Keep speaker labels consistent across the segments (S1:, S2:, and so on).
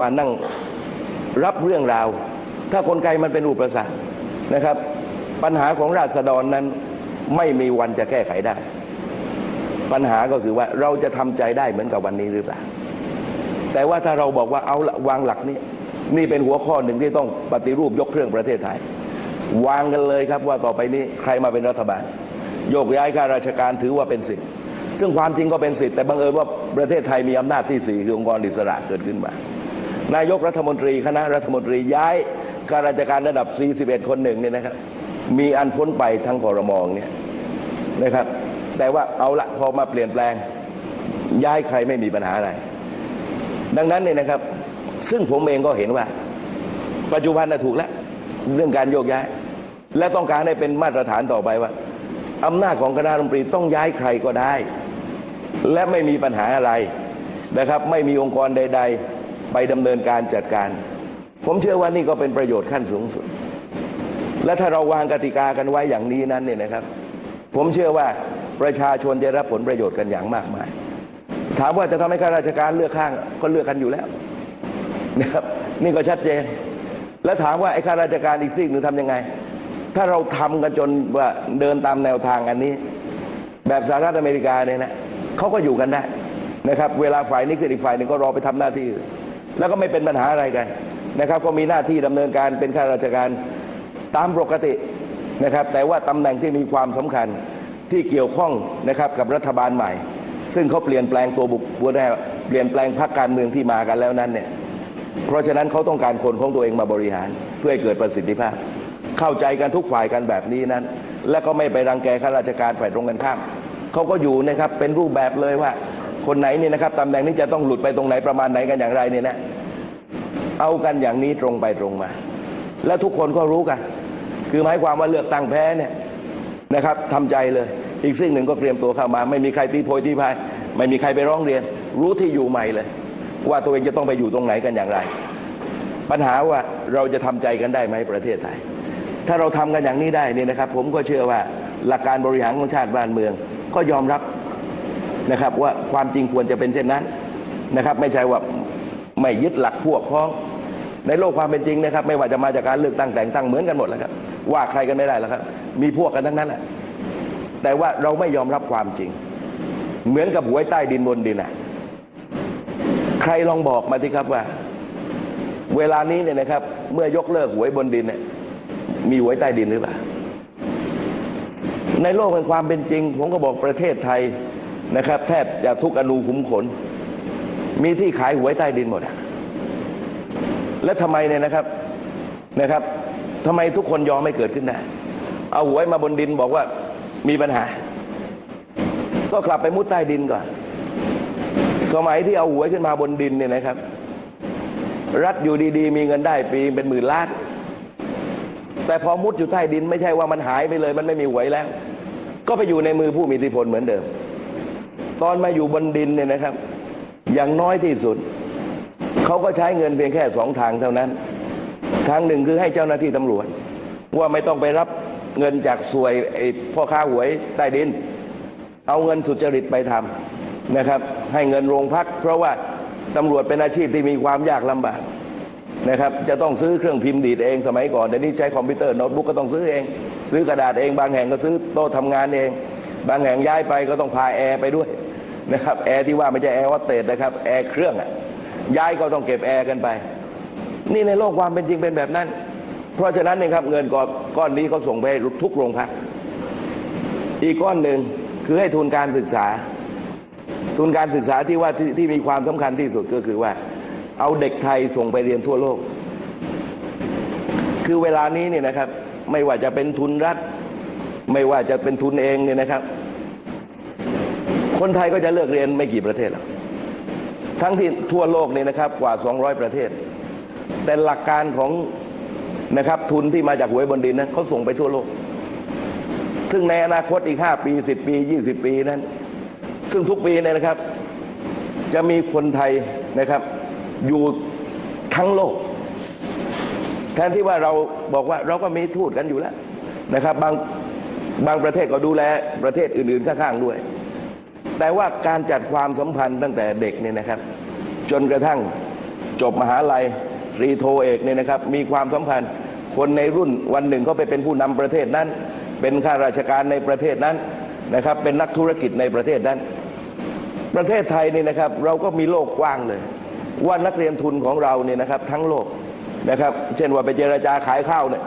S1: มานั่งรับเรื่องราว ถ้ากลไกมันเป็นอุปสรรคนะครับ ปัญหาของราษฎรนั้นไม่มีวันจะแก้ไขได้ ปัญหาก็คือว่าเราจะทำใจได้เหมือนกับวันนี้หรือเปล่า แต่ว่าถ้าเราบอกว่าเอาละวางหลักนี้นี่เป็นหัวข้อหนึ่งที่ต้องปฏิรูปยกเครื่องประเทศไทย วางกันเลยครับว่าต่อไปนี้ใครมาเป็นรัฐบาล โยกย้ายข้าราชการถือว่าเป็นสิทธิ์ซึ่งความจริงก็เป็นสิทธิ์แต่บังเอิญว่าประเทศไทยมีอำนาจที่สี่คือองค์กรอิสระเกิดขึ้นมา นายกรัฐมนตรีคณะรัฐมนตรีย้ายข้าราชการระดับ 41 คนหนึ่งเนี่ยนะครับ มีอันพ้นไปทั้งคอรมองเนี่ยนะครับ แต่ว่าเอาละพอมาเปลี่ยนแปลง ย้ายใครไม่มีปัญหาอะไร ดังนั้นเนี่ยนะครับ ซึ่งผมเองก็เห็นว่า ปัจจุบันน่ะถูกแล้วเรื่องการโยกย้าย และต้องการให้เป็นมาตรฐานต่อไปว่าอำนาจของคณะรัฐมนตรีต้องย้ายใครก็ได้ และไม่มีปัญหาอะไรนะครับ ไม่มีองค์กรใด ๆ ไปดำเนินการจัดการ ผมเชื่อว่านี่ก็เป็นประโยชน์ขั้นสูงสุด และถ้าเราวางกติกากันไว้อย่างนี้นั้นเนี่ยนะครับ ผมเชื่อว่าประชาชนจะรับผลประโยชน์กันอย่างมากมาย ถามว่าจะทำให้ข้าราชการเลือกข้างก็เลือกกันอยู่แล้วนะครับ นี่ก็ชัดเจน แล้วถามว่าไอ้ข้าราชการอีกซีกหนึ่งทำยังไง ถ้าเราทำกันจนว่าเดินตามแนวทางอันนี้ แบบสหรัฐอเมริกาเนี่ยนะเขาก็อยู่กันได้นะครับ เวลาฝ่ายนี้ขึ้นอีกฝ่ายหนึ่งก็รอไปทำหน้าที่อื่น แล้วก็ไม่เป็นปัญหาอะไรกันนะครับ ก็มีหน้าที่ดำเนินการเป็นข้าราชการตามปกตินะครับ แต่ว่าตำแหน่งที่มีความสำคัญที่เกี่ยวข้องนะครับกับรัฐบาลใหม่ ซึ่งเขาเปลี่ยนแปลงตัวบุคคลแล้เปลี่ยนแปลงพรรคการเมืองที่มากันแล้วนั้นเนี่ยเพราะฉะนั้นเขาต้องการคนของตัวเองมาบริหาร เพื่อให้เกิดประสิทธิภาพ เข้าใจกันทุกฝ่ายกันแบบนี้นั้น และก็ไม่ไปรังแกข้าราชการฝ่ายตรงกันข้ามเขาก็อยู่นะครับเป็นรูปแบบเลยว่า คนไหนเนี่ยนะครับตำแหน่งนี้จะต้องหลุดไปตรงไหนประมาณไหนกันอย่างไรเนี่ยนะ เอากันอย่างนี้ตรงไปตรงมา แล้วทุกคนก็รู้กัน คือหมายความว่าเลือกตั้งแพ้เนี่ยนะครับทำใจเลย อีกสิ่งหนึ่งก็เตรียมตัวเข้ามา ไม่มีใครตีโพยตีพาย ไม่มีใครไปร้องเรียน รู้ที่อยู่ใหม่เลย ว่าตัวเองจะต้องไปอยู่ตรงไหนกันอย่างไร ปัญหาว่าเราจะทำใจกันได้ไหมประเทศไทย ถ้าเราทำกันอย่างนี้ได้เนี่ยนะครับ ผมก็เชื่อว่าหลักการบริหารของชาติบ้านเมือง ก็ยอมรับ นะครับ ว่าความจริงควรจะเป็นเช่นนั้นนะครับ ไม่ใช่ว่าไม่ยึดหลักพวกพ้อง ในโลกความเป็นจริงนะครับ ไม่ว่าจะมาจากการเลือกตั้งแต่งตั้งเหมือนกันหมดแล้วครับ ว่าใครกันไม่ได้แล้วครับ มีพวกกันทั้งนั้นแหละแต่ว่าเราไม่ยอมรับความจริง เหมือนกับหวยใต้ดินบนดินอะใครลองบอกมาทีครับว่า เวลานี้เนี่ยนะครับ เมื่อยกเลิกหวยบนดินเนี่ยมีหวยใต้ดินหรือเปล่าในโลกแห่งความเป็นจริง ผมก็บอกประเทศไทย นะครับ แทบจะทุกอนูขุมขน มีที่ขายหวยใต้ดินหมด แล้วทำไมเนี่ยนะครับนะครับทำไมทุกคนยอมไม่เกิดขึ้นได้เอาหวยมาบนดินบอกว่ามีปัญหา ก็กลับไปมุดใต้ดินก่อน สมัยที่เอาหวยขึ้นมาบนดินเนี่ยนะครับ รัฐอยู่ดีๆ มีเงินได้ปีเป็นหมื่นล้านแต่พอมุดอยู่ใต้ดินไม่ใช่ว่ามันหายไปเลย มันไม่มีหวยแล้ว ก็ไปอยู่ในมือผู้มีอิทธิพลเหมือนเดิม ตอนมาอยู่บนดินเนี่ยนะครับ อย่างน้อยที่สุด เขาก็ใช้เงินเพียงแค่สองทางเท่านั้น ทางหนึ่งคือให้เจ้าหน้าที่ตำรวจ ว่าไม่ต้องไปรับเงินจากสวยไอ้พ่อค้าหวยใต้ดิน เอาเงินสุจริตไปทำนะครับ ให้เงินโรงพัก เพราะว่าตำรวจเป็นอาชีพที่มีความยากลำบากนะครับ จะต้องซื้อเครื่องพิมพ์ดีดเองสมัยก่อนเดี๋ยวนี้ใช้คอมพิวเตอร์โน้ตบุ๊กก็ต้องซื้อเอง ซื้อกระดาษเอง บางแห่งก็ซื้อโต๊ะทำงานเอง บางแห่งย้ายไปก็ต้องพาแอร์ไปด้วย นะครับแอร์ที่ว่าไม่ใช่แอร์วัตเตดนะครับแอร์เครื่องอะย้ายก็ต้องเก็บแอร์กันไป นี่ในโลกความเป็นจริงเป็นแบบนั้น เพราะฉะนั้นเนี่ยครับเงินก้อนก้อนนี้เขาส่งไปทุกโรงพักอีกก้อนหนึ่งคือให้ทุนการศึกษา ทุนการศึกษาที่ว่าทที่มีความสำคัญที่สุดก็คือว่า เอาเด็กไทยส่งไปเรียนทั่วโลก คือเวลานี้เนี่ยนะครับ ไม่ว่าจะเป็นทุนรัฐ ไม่ว่าจะเป็นทุนเองเนี่ยนะครับ คนไทยก็จะเลิกเรียนไม่กี่ประเทศหรอกทั้งที่ทั่วโลกเนี่ยนะครับกว่า 200 ประเทศ แต่หลักการของนะครับทุนที่มาจากหวยบนดินนั้นเขาส่งไปทั่วโลก ซึ่งในอนาคตอีก 5 ปี 10 ปี 20 ปีนั้น ซึ่งทุกปีเนี่ยนะครับ จะมีคนไทยนะครับ อยู่ทั้งโลก แทนที่ว่าเราบอกว่าเราก็มีทูตกันอยู่แล้วนะครับ บางบางประเทศก็ดูแลประเทศอื่นๆข้างๆด้วย แต่ว่าการจัดความสัมพันธ์ตั้งแต่เด็กเนี่ยนะครับ จนกระทั่งจบมหาลัยรีโทเอกเนี่ยนะครับ มีความสัมพันธ์คนในรุ่นวันหนึ่งเขาไปเป็นผู้นำประเทศนั้น เป็นข้าราชการในประเทศนั้นนะครับ เป็นนักธุรกิจในประเทศนั้น ประเทศไทยนี่นะครับ เราก็มีโลกกว้างเลย ว่านักเรียนทุนของเราเนี่ยนะครับ ทั้งโลกนะครับ เช่นว่าไปเจรจาขายข้าวเนี่ย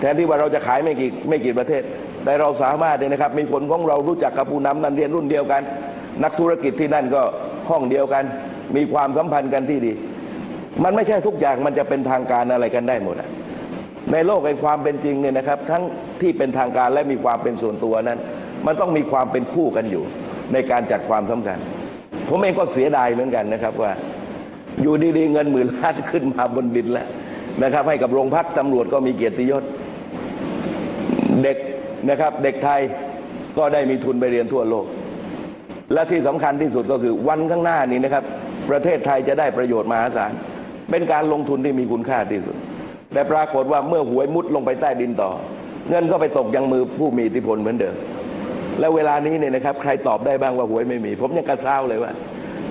S1: แทนที่ว่าเราจะขายไม่กี่ไม่กี่ประเทศ แต่เราสามารถเนี่ยนะครับ มีคนของเรารู้จักกับผู้นำนั้นเรียนรุ่นเดียวกัน นักธุรกิจที่นั่นก็ห้องเดียวกัน มีความสัมพันธ์กันที่ดี มันไม่ใช่ทุกอย่างมันจะเป็นทางการอะไรกันได้หมดอะในโลกแห่งความเป็นจริงเนี่ยนะครับ ทั้งที่เป็นทางการและมีความเป็นส่วนตัวนั้น มันต้องมีความเป็นคู่กันอยู่ ในการจัดความสำคัญ ผมเองก็เสียดายเหมือนกันนะครับว่า อยู่ดีๆเงินหมื่นล้านขึ้นมาบนดินแล้วนะครับ ให้กับโรงพักตำรวจก็มีเกียรติยศ เด็ก นะครับ เด็กไทยก็ได้มีทุนไปเรียนทั่วโลก และที่สำคัญที่สุดก็คือวันข้างหน้านี้นะครับ ประเทศไทยจะได้ประโยชน์มหาศาลเป็นการลงทุนที่มีคุณค่าที่สุด แต่ปรากฏว่าเมื่อหวยมุดลงไปใต้ดินต่อ เงินก็ไปตกยังมือผู้มีอิทธิพลเหมือนเดิมแล้วเวลานี้เนี่ยนะครับ ใครตอบได้บ้างว่าหวยไม่มี ผมยังกระซ้าเลยว่า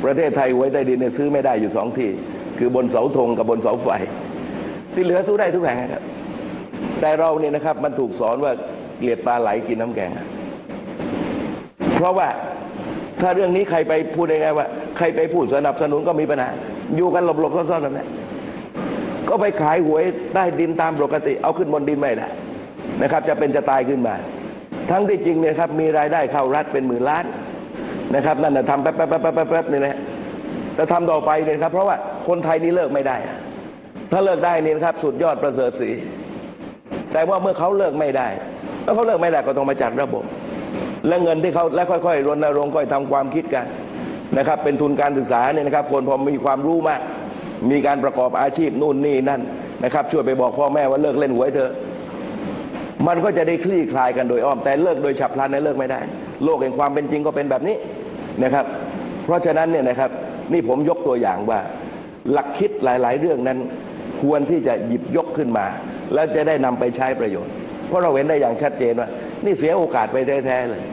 S1: ประเทศไทยหวยใต้ดินเนี่ยซื้อไม่ได้อยู่สองที่ คือบนเสาธงกับบนเสาไฟที่เหลือสู้ได้ทุกแห่งครับแต่เราเนี่ยนะครับมันถูกสอนว่า เกลียดปลาไหลกินน้ำแกง เพราะว่าถ้าเรื่องนี้ใครไปพูดได้ไงว่า ใครไปพูดสนับสนุนก็มีปัญหา อยู่กันหลบๆซ่อนๆแบบนี้ก็ไปขายหวยใต้ดินตามปกติ เอาขึ้นบนดินไม่ได้นะครับ จะเป็นจะตายขึ้นมา ทั้งที่จริงเนี่ยครับ มีรายได้เข้ารัฐเป็นหมื่นล้านนะครับ นั่นนะทำแป๊บแป๊บแป๊บแป๊บแป๊บนี่นะแต่ทำต่อไปเนี่ยครับ เพราะว่าคนไทยนี่เลิกไม่ได้ ถ้าเลิกได้นี่นะครับ สุดยอดประเสริฐสีแต่ว่าเมื่อเขาเลิกไม่ได้ แล้วเขาเลิกไม่ได้ก็ต้องมาจัดระบบ และเงินที่เขาและค่อยๆรณรงค์ค่อยทำความคิดกันนะครับ เป็นทุนการศึกษาเนี่ยนะครับ คนพอมีความรู้มาก มีการประกอบอาชีพนู่นนี่นั่นนะครับ ช่วยไปบอกพ่อแม่ว่าเลิกเล่นหวยเถอะมันก็จะได้คลี่คลายกันโดยอ้อมแต่เลิกโดยฉับพลันนี่ยเลิกไม่ได้ โลกแห่งความเป็นจริงก็เป็นแบบนี้นะครับ เพราะฉะนั้นเนี่ยนะครับ นี่ผมยกตัวอย่างว่า หลักคิดหลาย ๆ เรื่องนั้น ควรที่จะหยิบยกขึ้นมา แล้วจะได้นำไปใช้ประโยชน์ เพราะเราเห็นได้อย่างชัดเจนว่า นี่เสียโอกาสไปแท้ๆเลย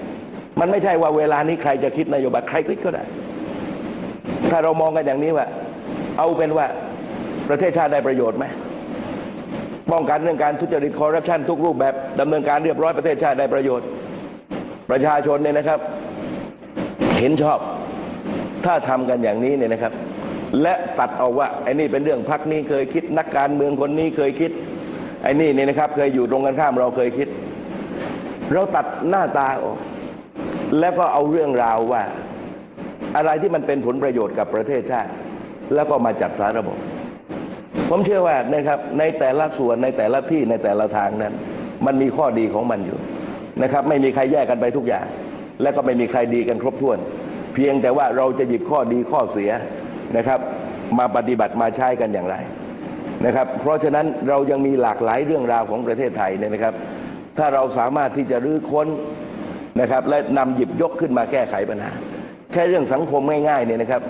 S1: มันไม่ใช่ว่าเวลานี้ใครจะคิดนโยบายใครคิดก็ได้ ถ้าเรามองกันอย่างนี้ว่า เอาเป็นว่าประเทศชาติได้ประโยชน์ไหมป้องกันเรื่องการทุจริตคอร์รัปชันทุกรูปแบบดำเนินการเรียบร้อยประเทศชาติได้ประโยชน์ ประชาชนเนี่ยนะครับ เห็นชอบ ถ้าทำกันอย่างนี้เนี่ยนะครับ และตัดเอาว่าไอ้นี่เป็นเรื่องพักนี้เคยคิดนักการเมืองคนนี้เคยคิด ไอ้นี่เนี่ยนะครับ เคยอยู่ตรงกันข้ามเราเคยคิด เราตัดหน้าตาออก แล้วก็เอาเรื่องราวว่า อะไรที่มันเป็นผลประโยชน์กับประเทศชาติ แล้วก็มาจัดสารระบบ ผมเชื่อว่านะครับ ในแต่ละส่วนในแต่ละที่ในแต่ละทางนั้น มันมีข้อดีของมันอยู่นะครับ ไม่มีใครแยกกันไปทุกอย่าง และก็ไม่มีใครดีกันครบถ้วน เพียงแต่ว่าเราจะหยิบข้อดีข้อเสียนะครับ มาปฏิบัติมาใช้กันอย่างไร นะครับ เพราะฉะนั้นเรายังมีหลากหลายเรื่องราวของประเทศไทยเนี่ยนะครับ ถ้าเราสามารถที่จะรื้อค้นนะครับ และนำหยิบยกขึ้นมาแก้ไขปัญหา แค่เรื่องสังคมง่ายๆเนี่ยนะครับ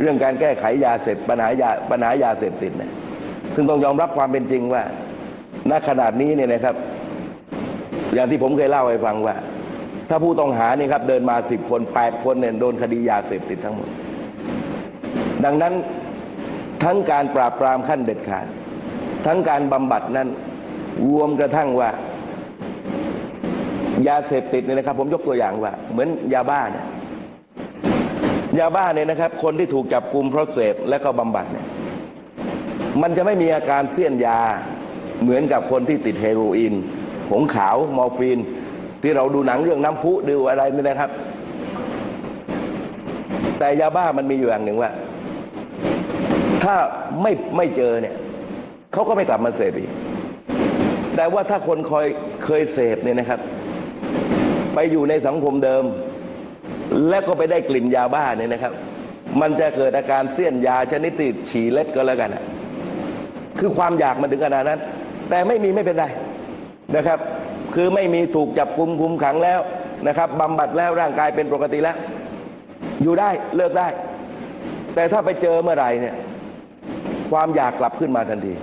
S1: เรื่องการแก้ไขยาเสพปัญหายาปัญหายาเสพติดเนี่ยซึ่งต้องยอมรับความเป็นจริงว่าณขนาดนี้เนี่ยนะครับ อย่างที่ผมเคยเล่าให้ฟังว่า ถ้าผู้ต้องหานี่ครับ เดินมาสิบคนแปดคนเนี่ยโดนคดียาเสพติดทั้งหมด ดังนั้น ทั้งการปราบปรามขั้นเด็ดขาด ทั้งการบำบัดนั้น รวมกระทั่งว่า ยาเสพติดเนี่ยนะครับ ผมยกตัวอย่างว่า เหมือนยาบ้าเนี่ยยาบ้าเนี่ยนะครับ คนที่ถูกจับกลุ่มเพราะเสพและก็บำบัดเนี่ยมันจะไม่มีอาการเสี้ยนยาเหมือนกับคนที่ติดเฮโรอีนผงขาว มอร์ฟีน ที่เราดูหนังเรื่องน้ำพุดูอะไรนี่นะครับ แต่ยาบ้ามันมีอยู่อย่างหนึ่งว่า ถ้าไม่ไม่เจอเนี่ยเขาก็ไม่กลับมาเสพอีก แต่ว่าถ้าคนคอยเคยเสพเนี่ยนะครับ ไปอยู่ในสังคมเดิม แล้วก็ไปได้กลิ่นยาบ้าเนี่ยนะครับ มันจะเกิดอาการเสี้ยนยาชนิดติดฉี่เล็ดก็แล้วกันคือความอยากมันถึงขนาดนั้น แต่ไม่มีไม่เป็นไรนะครับ คือไม่มีถูกจับกุมคุมขังแล้วนะครับบำบัดแล้วร่างกายเป็นปกติแล้ว อยู่ได้เลิกได้ แต่ถ้าไปเจอเมื่อไหร่เนี่ย ความอยากกลับขึ้นมาทันที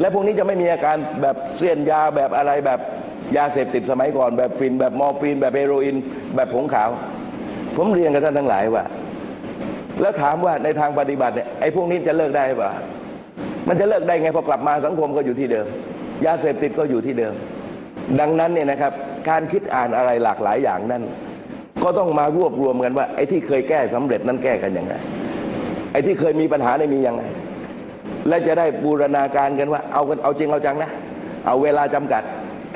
S1: และพวกนี้จะไม่มีอาการแบบเสี้ยนยาแบบอะไรแบบยาเสพติดสมัยก่อนแบบฟิน แบบมอร์ฟีน แบบเฮโรอีนแบบผงขาว ผมเรียนกับท่านทั้งหลายว่า แล้วถามว่าในทางปฏิบัติเนี่ยไอ้พวกนี้จะเลิกได้ป่ะมันจะเลิกได้ไงพอกลับมาสังคมก็อยู่ที่เดิม ยาเสพติดก็อยู่ที่เดิม ดังนั้นเนี่ยนะครับ การคิดอ่านอะไรหลากหลายอย่างนั้นก็ต้องมารวบรวมกันว่าไอ้ที่เคยแก้สำเร็จนั้นแก้กันยังไงไอ้ที่เคยมีปัญหาได้มียังไง และจะได้บูรณาการกันว่า เอากันเอาจริงเอาจังนะ เอาเวลาจำกัด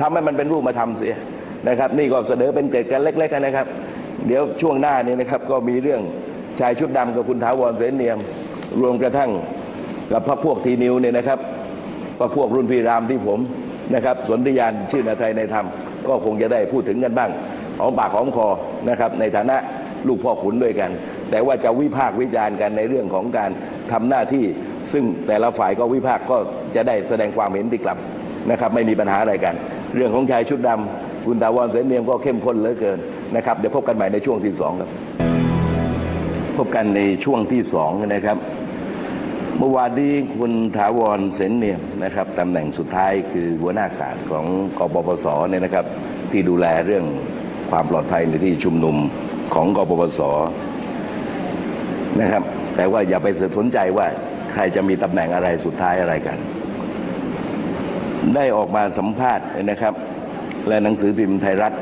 S1: ทำให้มันเป็นรูปมาทำเสียนะครับ นี่ก็เสนอเป็นเกร็ดกันเล็กๆนะครับ เดี๋ยวช่วงหน้านี้นะครับ ก็มีเรื่องชายชุดดำกับคุณถาวรเสนเนียม รวมกระทั่งกับพระพวกทีนิวเนี่ยนะครับพระพวกรุ่นพี่รามที่ผมนะครับ สนธิยานชื่อนาไทยในธรรม ก็คงจะได้พูดถึงกันบ้างหอมปากหอมคอนะครับ ในฐานะลูกพ่อขุนด้วยกัน แต่ว่าจะวิพากษ์วิจารณ์กันในเรื่องของการทำหน้าที่ ซึ่งแต่ละฝ่ายก็วิพากษ์ก็จะได้แสดงความเห็นที่กลับนะครับ ไม่มีปัญหาอะไรกัน เรื่องของชายชุดดำคุณตาวรเสนเนียมก็เข้มข้นเหลือเกินนะครับเดี๋ยวพบกันใหม่ในช่วงที่สองครับ พบกันในช่วงที่สองนะครับ เมื่อวานนี้คุณถาวรเสนเนียมนะครับตำแหน่งสุดท้ายคือหัวหน้าการของกปปสเนี่ยนะครับ ที่ดูแลเรื่องความปลอดภัยในที่ชุมนุมของกปปสนะครับ แต่ว่าอย่าไปสนใจว่า ใครจะมีตำแหน่งอะไรสุดท้ายอะไรกัน ได้ออกมาสัมภาษณ์นะครับ และหนังสือพิมพ์ไทยรัฐ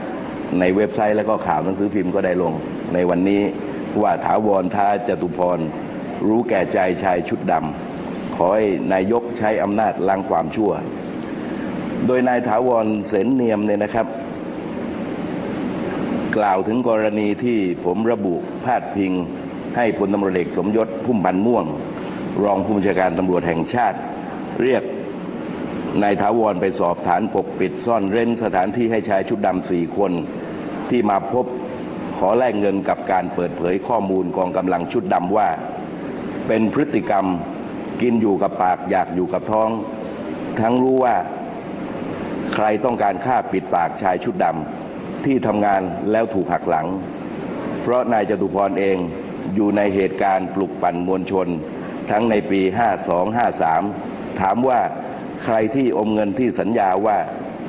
S1: ในเว็บไซต์แล้วก็ข่าวหนังสือพิมพ์ก็ได้ลง ในวันนี้ว่าถาวรท้าจตุพร รู้แก่ใจชายชุดดำขอให้นายกใช้อำนาจล้างความชั่ว โดยนายถาวรเสนเนียมเนี่ยนะครับ กล่าวถึงกรณีที่ผมระบุพาดพิงให้พลตำรวจเอกสมยศพุ่มพันม่วง รองผู้บัญชาการตำรวจแห่งชาติ เรียกนายถาวรไปสอบฐานปกปิดซ่อนเร้นสถานที่ให้ชายชุดดำสี่คนที่มาพบขอแลกเงินกับการเปิดเผยข้อมูลกองกำลังชุดดำว่า เป็นพฤติกรรมกินอยู่กับปากอยากอยู่กับท้อง ทั้งรู้ว่า ใครต้องการฆ่าปิดปากชายชุดดำที่ทำงานแล้วถูกหักหลัง เพราะนายจตุพรเองอยู่ในเหตุการณ์ปลุกปั่นมวลชน ทั้งในปี 52-53 ถามว่าใครที่อมเงินที่สัญญาว่า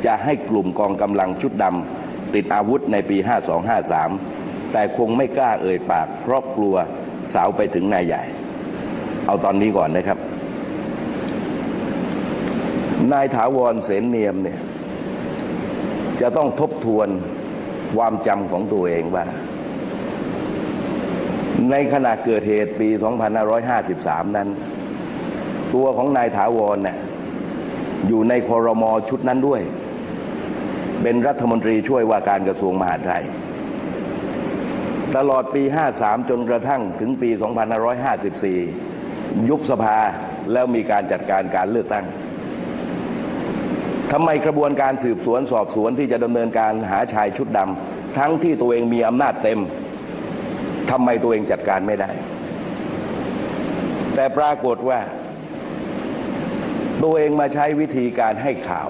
S1: จะให้กลุ่มกองกำลังชุดดำติดอาวุธในปี 52-53 แต่คงไม่กล้าเอ่ยปาก เพราะกลัวสาวไปถึงนายใหญ่ เอาตอนนี้ก่อนนะครับ นายถาวรเสนเนียมเนี่ยจะต้องทบทวนความจำของตัวเองว่า ในขณะเกิดเหตุปี 2553 นั้น ตัวของนายถาวรเนี่ยอยู่ในคอรมอชุดนั้นด้วย เป็นรัฐมนตรีช่วยว่าการกระทรวงมหาดไทย ตลอดปี 53 จนกระทั่งถึงปี 2554 ยุบสภาแล้วมีการจัดการการเลือกตั้งทำไมกระบวนการสืบสวนสอบสวนที่จะดำเนินการหาชายชุดดำทั้งที่ตัวเองมีอำนาจเต็ม ทำไมตัวเองจัดการไม่ได้ แต่ปรากฏว่า ตัวเองมาใช้วิธีการให้ข่าว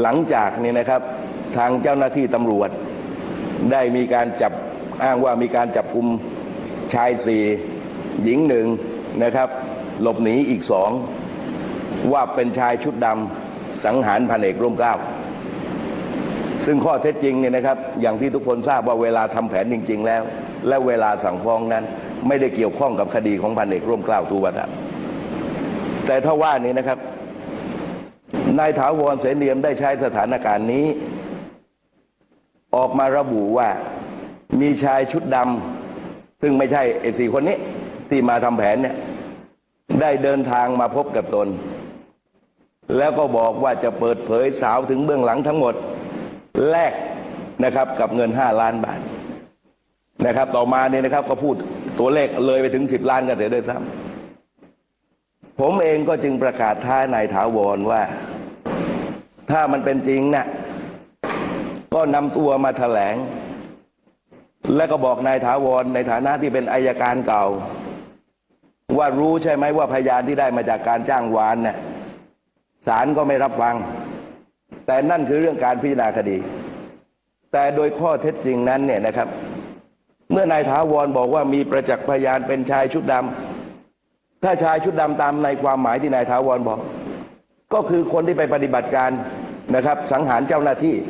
S1: หลังจากนี้นะครับ ทางเจ้าหน้าที่ตำรวจ ได้มีการจับอ้างว่ามีการจับกลุ่มชายสี่หญิงหนึ่งนะครับ หลบหนีอีกสองว่าเป็นชายชุดดำสังหารพันเอกร่มเกล้า ซึ่งข้อเท็จจริงเนี่ยนะครับ อย่างที่ทุกคนทราบว่าเวลาทำแผนจริง ๆ แล้ว และเวลาสั่งฟ้องนั้น ไม่ได้เกี่ยวข้องกับคดีของพันเอกร่วมเกล้าทูวัฒน์แต่ถ้าว่านี้นะครับนายถาวรเสนเนียมได้ใช้สถานการณ์นี้ ออกมาระบุว่ามีชายชุดดำซึ่งไม่ใช่ไอ้สี่คนนี้ ที่มาทำแผนเนี่ย ได้เดินทางมาพบกับตน แล้วก็บอกว่าจะเปิดเผยสาวถึงเบื้องหลังทั้งหมด แลกนะครับกับเงินห้าล้านบาทนะครับ ต่อมาเนี่ยนะครับ ก็พูดตัวเลขเลยไปถึงสิบล้านกันเสียด้วยซ้ำผมเองก็จึงประกาศท้านายถาวรว่า ถ้ามันเป็นจริงนะ่ะก็นำตัวมาแถลง และก็บอกนายถาวรในฐานะที่เป็นอายการเก่า ว่ารู้ใช่ไหมว่าพยานที่ได้มาจากการจ้างวานเนี่ยศาลก็ไม่รับฟัง แต่นั่นคือเรื่องการพิจารณาคดี แต่โดยข้อเท็จจริงนั้นเนี่ยนะครับ เมื่อนายถาวรบอกว่ามีประจักษ์พยานเป็นชายชุดดำถ้าชายชุดดำตามในความหมายที่นายถาวรบอก ก็คือคนที่ไปปฏิบัติการนะครับ สังหารเจ้าหน้าที่